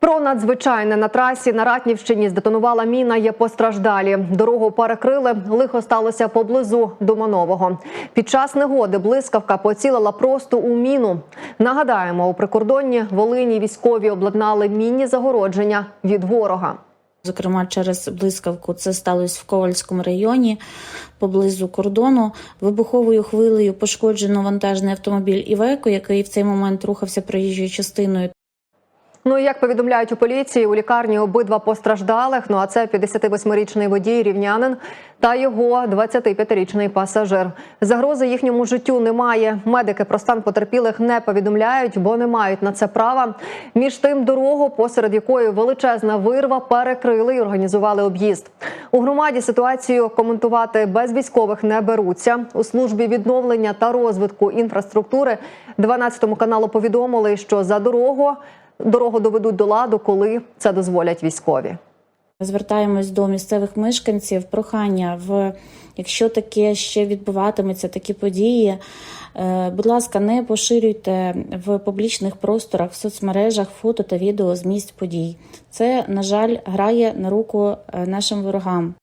Про надзвичайне на трасі на Ратнівщині здетонувала міна. Є постраждалі. Дорогу перекрили. Лихо сталося поблизу Доманового. Під час негоди блискавка поцілила просто у міну. Нагадаємо, у прикордонні Волині військові обладнали мінні загородження від ворога. Зокрема, через блискавку це сталося в Ковальському районі поблизу кордону. Вибуховою хвилею пошкоджено вантажний автомобіль Івеко, який в цей момент рухався проїжджою частиною. Ну і як повідомляють у поліції, у лікарні обидва постраждалих. Ну а це 58-річний водій рівнянин та його 25-річний пасажир. Загрози їхньому життю немає. Медики про стан потерпілих не повідомляють, бо не мають на це права. Між тим, дорогу, посеред якої величезна вирва, перекрили і організували об'їзд. У громаді ситуацію коментувати без військових не беруться. У службі відновлення та розвитку інфраструктури 12 каналу повідомили, що за дорогу дорогу доведуть до ладу, коли це дозволять військові. Звертаємось до місцевих мешканців. Прохання в якщо таке ще відбуватиметься, такі події. е, Будь ласка, не поширюйте в публічних просторах в соцмережах фото та відео з місць подій. Це, на жаль, грає на руку е, нашим ворогам.